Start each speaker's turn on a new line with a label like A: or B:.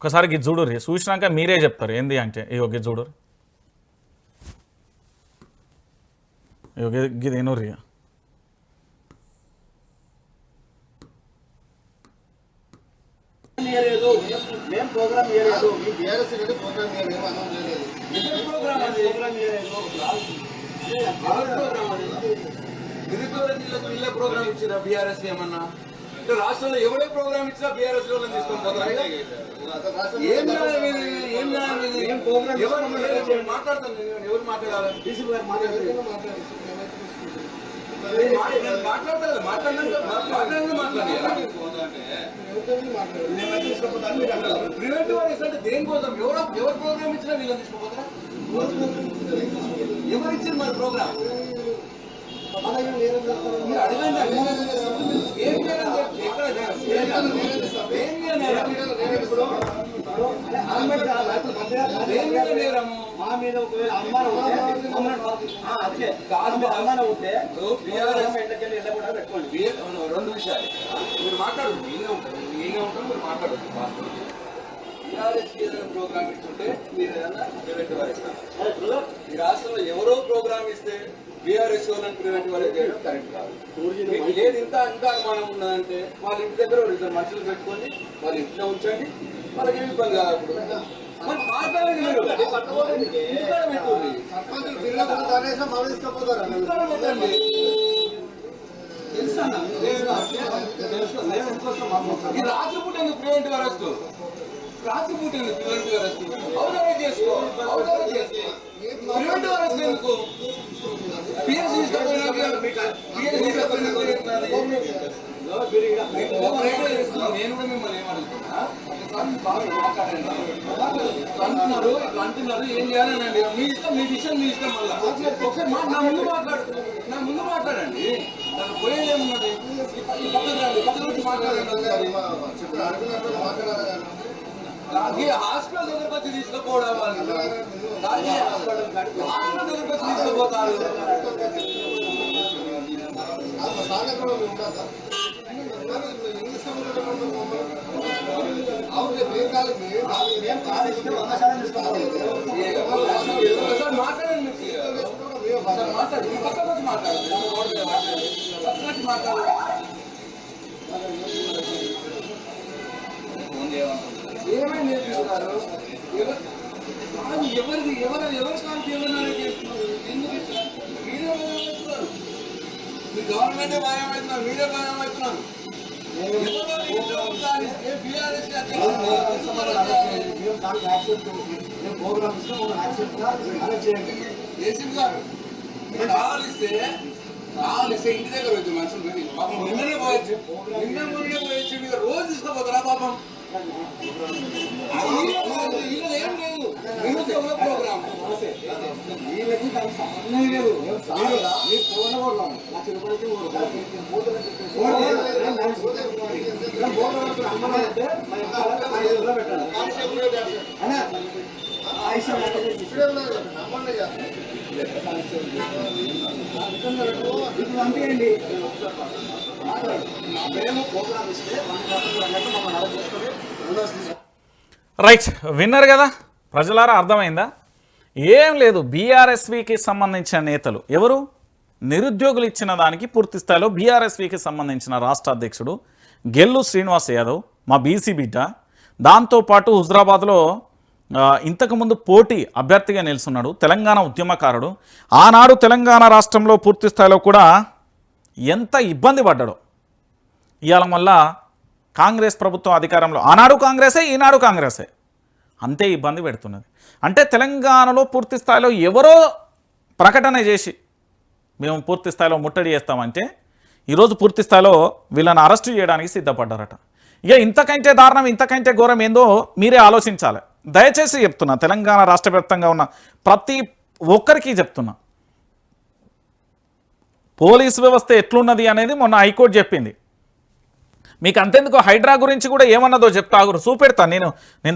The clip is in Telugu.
A: ఒకసారి గిది చూసినాక మీరే చెప్తారు ఏంది అంటే ఇగో గిది చూడుర్రి ఇగో గిది
B: మేము ప్రోగ్రామ్ చేయలేదు
C: బీఆర్ఎస్ ప్రోగ్రామ్ చేయలేదు
B: ప్రోగ్రామ్ ప్రోగ్రామ్ చేయలేదు
D: జిల్లాకు ప్రోగ్రామ్ బీఆర్ఎస్ ఏమన్నా రాష్ట్రంలో ఎవడే ప్రోగ్రామ్ ఇచ్చినా బీఆర్ఎస్ తీసుకొని పోతారా.
C: రాష్ట్రం
D: ఏం న్యాయం ఇది? ఏం న్యాయం ఇది?
B: ఏం ప్రోగ్రామ్
D: ఎవరు
B: ఇస్తామని
D: ఎవరు మాట్లాడతాను? ఎవరు మాట్లాడాలి?
B: డీసీ గారు మాట్లాడారు
D: నేను మాట్లా- నేను మాట్లాడతా కదా, మాట్లాడినాక మాట్లాడినాక మాట్లాడాలి దేనికోసం ఎవరో ఎవరు ప్రోగ్రామ్ ఇచ్చినా వీళ్ళని తీసుకుపోతారా? ఎవరు ఇచ్చారు మరి ప్రోగ్రామ్? అడగండి అడగండి. ఏం చేయాలి ఎక్కడ ఏం చేయాలి ఏం నేరము
B: మా మీద ఒకవేళ అనుమానం ఉంటే కాదు ఉంటే కూడా పెట్టుకోండి
D: రెండు విషయాలు మీరు మాట్లాడు మీనే ఉంటారు మీనే ఉంటారు మీరు మాట్లాడు టీఆర్ఎస్ ప్రోగ్రామ్ ఇస్తుంటే మీరు ఏదైనా ప్రివెంట్ ఈ రాష్ట్రంలో ఎవరు బీఆర్ఎస్ వాళ్ళని ప్రివెంట్ వారి చేయడం కరెక్ట్ కాదు. మీకు లేదు ఇంత ఇంత అనుమానం ఉన్నదంటే వాళ్ళ ఇంటి దగ్గర ఇద్దరు మనుషులు పెట్టుకొని వాళ్ళ ఇంట్లో ఉంచండి వాళ్ళకి ఏమి ఇబ్బంది కాదు అప్పుడు మరి మాట్లాడండి పెట్టుకోండి రాత్రిపూట అరెస్ట్ రాత్రిపూట ఎందుకు ప్రివెంటివ్ అరెస్ట్ అవుతారా చేసుకో? చేసుకో? అరెస్ట్ ఎందుకు? నేను కూడా మిమ్మల్ని ఏమడుగుతున్నా బాగా మాట్లాడండి అంటున్నారు అంటున్నారు ఏం చేయాలండి మీ ఇష్టం మీ విషయం మీ ఇష్టం మళ్ళీ ఒకసారి మా- నా ముందు మాట్లాడు నా ముందు మాట్లాడండి నాకు పోయేది ఏమున్నది ఈ మాట్లాడండి
C: మాట్లాడాలి
D: హాస్పిటల్ దగ్గరకు వచ్చి తీసుకుపోవడం వాళ్ళు హాస్పిటల్ దగ్గరకు వచ్చి తీసుకుపోతారు
C: ఆ సాగర్ కూడా ఉంటుందా ఇంగ్లీష్ అవును మేము కాదు మేము కాదు
B: మేము కాదు ఇస్తే వంద శాతం తీసుకుంటాం
D: ఒకసారి మాట్లాడండి మీరు ఒకసారి మాట్లాడు మీ పక్కకు వచ్చి మాట్లాడు రోడ్డు మీద మాట్లాడు పక్కకు వచ్చి మాట్లాడు ఏమేమి నేర్పిస్తున్నారు ఎవరు కాదు, ఎవరిది ఎవరు ఎవరి కాదు ఏమన్నా
B: ఇస్తే మమ్మల్ని యాక్సెప్ట్గా అరెస్ట్ చేయండి.
D: జేసీబీ గారు మీరు కావాలిస్తే కావాలిస్తే ఇంటి దగ్గర వచ్చి మనుషులు పెట్టి పాపం నిన్ననే పోయొచ్చు నిన్న మొన్ననే పోయొచ్చు మీరు రోజు తీసుకోపోతారా పాపం? ఏం లేదు. ప్రోగ్రామ్.
B: వీళ్ళకి దానికి సంబంధం లేదు. మీరు పంపించండి మేము ప్రోగ్రామ్ ఇస్తే
A: రైట్ విన్నర్ కదా? ప్రజలారా అర్థమైందా? ఏం లేదు బీఆర్ఎస్వికి సంబంధించిన నేతలు. ఎవరు? నిరుద్యోగులు ఇచ్చిన దానికి పూర్తి స్థాయిలో బీఆర్ఎస్వికి సంబంధించిన రాష్ట్ర అధ్యక్షుడు గెల్లు శ్రీనివాస్ యాదవ్ మా బీసీ బిడ్డ. దాంతోపాటు హుజరాబాద్లో ఇంతకుముందు పోటీ అభ్యర్థిగా నిలుస్తున్నాడు తెలంగాణ ఉద్యమకారుడు. ఆనాడు తెలంగాణ రాష్ట్రంలో పూర్తి స్థాయిలో కూడా ఎంత ఇబ్బంది పడ్డాడో. ఇవాళ వల్ల కాంగ్రెస్ ప్రభుత్వం అధికారంలో ఆనాడు కాంగ్రెసే ఈనాడు కాంగ్రెసే. అంతే ఇబ్బంది పెడుతున్నది. అంటే తెలంగాణలో పూర్తి స్థాయిలో ఎవరో ప్రకటన చేసి మేము పూర్తి స్థాయిలో ముట్టడి చేస్తామంటే ఈరోజు పూర్తి స్థాయిలో వీళ్ళని అరెస్టు చేయడానికి సిద్ధపడ్డారట. ఇక ఇంతకంటే దారుణం ఇంతకంటే ఘోరం ఏందో మీరే ఆలోచించాలి. దయచేసి చెప్తున్నా తెలంగాణ రాష్ట్ర ఉన్న ప్రతి ఒక్కరికి చెప్తున్నా. పోలీసు వ్యవస్థ ఎట్లున్నది అనేది మొన్న హైకోర్టు చెప్పింది. మీకు అంతెందుకు హైడ్రా గురించి కూడా ఏమన్నదో చెప్తా ఆగురు చూపెడతాను నేను నేను